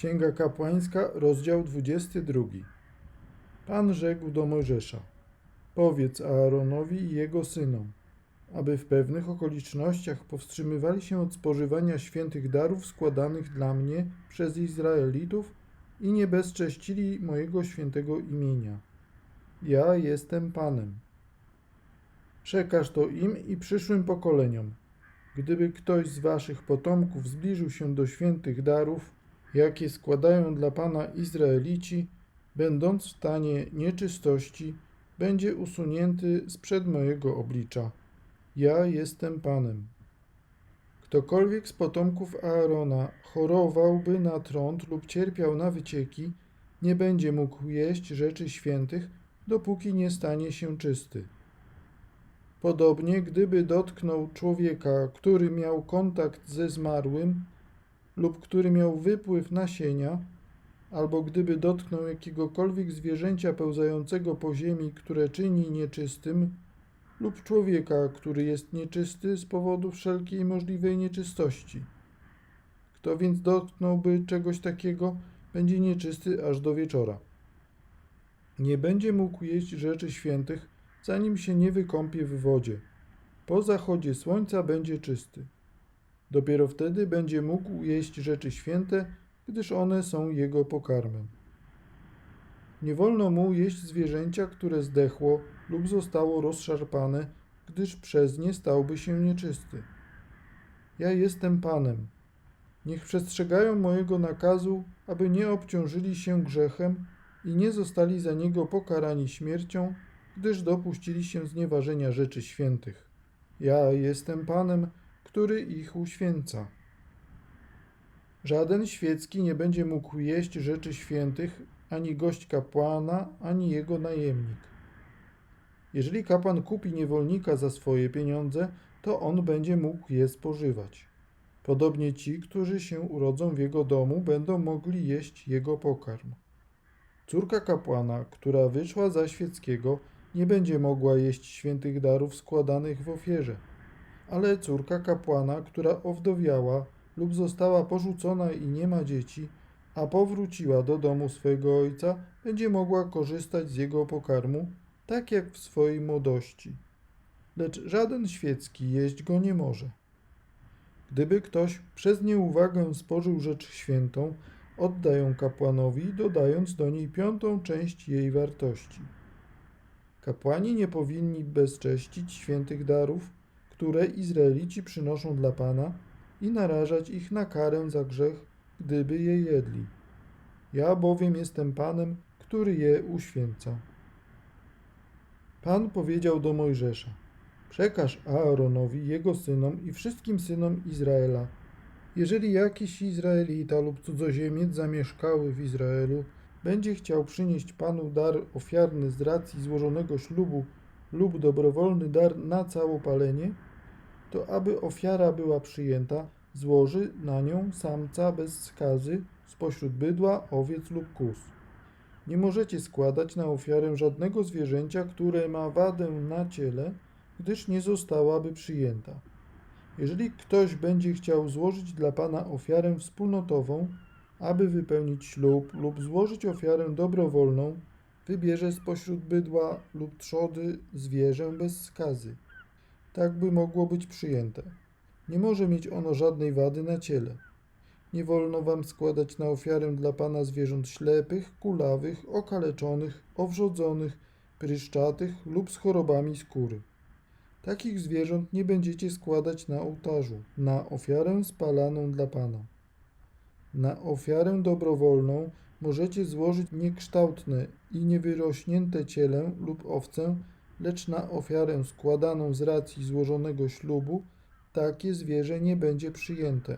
Księga Kapłańska, rozdział 22. Pan rzekł do Mojżesza: Powiedz Aaronowi i jego synom, aby w pewnych okolicznościach powstrzymywali się od spożywania świętych darów składanych dla mnie przez Izraelitów i nie bezcześcili mojego świętego imienia. Ja jestem Panem. Przekaż to im i przyszłym pokoleniom. Gdyby ktoś z waszych potomków zbliżył się do świętych darów, jakie składają dla Pana Izraelici, będąc w stanie nieczystości, będzie usunięty sprzed mojego oblicza. Ja jestem Panem. Ktokolwiek z potomków Aarona chorowałby na trąd lub cierpiał na wycieki, nie będzie mógł jeść rzeczy świętych, dopóki nie stanie się czysty. Podobnie, gdyby dotknął człowieka, który miał kontakt ze zmarłym lub który miał wypływ nasienia, albo gdyby dotknął jakiegokolwiek zwierzęcia pełzającego po ziemi, które czyni nieczystym, lub człowieka, który jest nieczysty z powodu wszelkiej możliwej nieczystości. Kto więc dotknąłby czegoś takiego, będzie nieczysty aż do wieczora. Nie będzie mógł jeść rzeczy świętych, zanim się nie wykąpie w wodzie. Po zachodzie słońca będzie czysty. Dopiero wtedy będzie mógł jeść rzeczy święte, gdyż one są jego pokarmem. Nie wolno mu jeść zwierzęcia, które zdechło lub zostało rozszarpane, gdyż przez nie stałby się nieczysty. Ja jestem Panem. Niech przestrzegają mojego nakazu, aby nie obciążyli się grzechem i nie zostali za niego pokarani śmiercią, gdyż dopuścili się znieważenia rzeczy świętych. Ja jestem Panem, który ich uświęca. Żaden świecki nie będzie mógł jeść rzeczy świętych, ani gość kapłana, ani jego najemnik. Jeżeli kapłan kupi niewolnika za swoje pieniądze, to on będzie mógł je spożywać. Podobnie ci, którzy się urodzą w jego domu, będą mogli jeść jego pokarm. Córka kapłana, która wyszła za świeckiego, nie będzie mogła jeść świętych darów składanych w ofierze, ale córka kapłana, która owdowiała lub została porzucona i nie ma dzieci, a powróciła do domu swojego ojca, będzie mogła korzystać z jego pokarmu, tak jak w swojej młodości. Lecz żaden świecki jeść go nie może. Gdyby ktoś przez nieuwagę spożył rzecz świętą, odda ją kapłanowi, dodając do niej piątą część jej wartości. Kapłani nie powinni bezcześcić świętych darów, które Izraelici przynoszą dla Pana i narażać ich na karę za grzech, gdyby je jedli. Ja bowiem jestem Panem, który je uświęca. Pan powiedział do Mojżesza: Przekaż Aaronowi, jego synom i wszystkim synom Izraela. Jeżeli jakiś Izraelita lub cudzoziemiec zamieszkały w Izraelu będzie chciał przynieść Panu dar ofiarny z racji złożonego ślubu lub dobrowolny dar na całopalenie, to aby ofiara była przyjęta, złoży na nią samca bez skazy spośród bydła, owiec lub kóz. Nie możecie składać na ofiarę żadnego zwierzęcia, które ma wadę na ciele, gdyż nie zostałaby przyjęta. Jeżeli ktoś będzie chciał złożyć dla Pana ofiarę wspólnotową, aby wypełnić ślub lub złożyć ofiarę dobrowolną, wybierze spośród bydła lub trzody zwierzę bez skazy. Tak by mogło być przyjęte. Nie może mieć ono żadnej wady na ciele. Nie wolno wam składać na ofiarę dla Pana zwierząt ślepych, kulawych, okaleczonych, owrzodzonych, pryszczatych lub z chorobami skóry. Takich zwierząt nie będziecie składać na ołtarzu, na ofiarę spalaną dla Pana. Na ofiarę dobrowolną możecie złożyć niekształtne i niewyrośnięte ciele lub owcę, lecz na ofiarę składaną z racji złożonego ślubu takie zwierzę nie będzie przyjęte.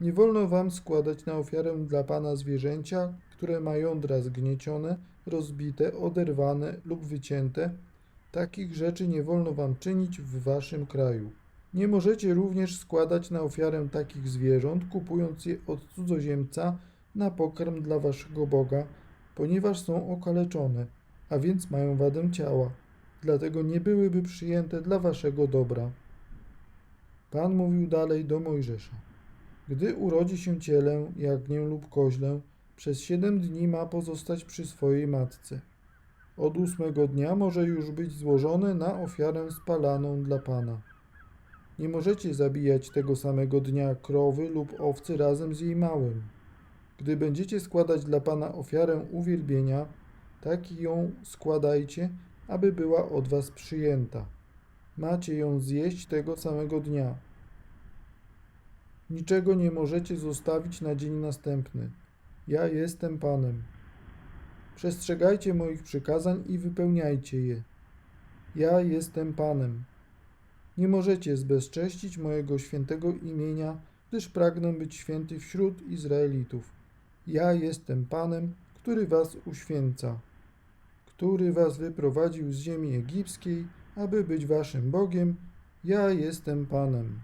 Nie wolno wam składać na ofiarę dla Pana zwierzęcia, które ma jądra zgniecione, rozbite, oderwane lub wycięte. Takich rzeczy nie wolno wam czynić w waszym kraju. Nie możecie również składać na ofiarę takich zwierząt, kupując je od cudzoziemca na pokarm dla waszego Boga, ponieważ są okaleczone, a więc mają wadę ciała. Dlatego nie byłyby przyjęte dla waszego dobra. Pan mówił dalej do Mojżesza. Gdy urodzi się cielę, jagnię lub koźlę, przez siedem dni ma pozostać przy swojej matce. Od ósmego dnia może już być złożone na ofiarę spalaną dla Pana. Nie możecie zabijać tego samego dnia krowy lub owcy razem z jej małym. Gdy będziecie składać dla Pana ofiarę uwielbienia, tak ją składajcie, aby była od was przyjęta. Macie ją zjeść tego samego dnia. Niczego nie możecie zostawić na dzień następny. Ja jestem Panem. Przestrzegajcie moich przykazań i wypełniajcie je. Ja jestem Panem. Nie możecie zbezcześcić mojego świętego imienia, gdyż pragnę być święty wśród Izraelitów. Ja jestem Panem, który was uświęca, który was wyprowadził z ziemi egipskiej, aby być waszym Bogiem. Ja jestem Panem.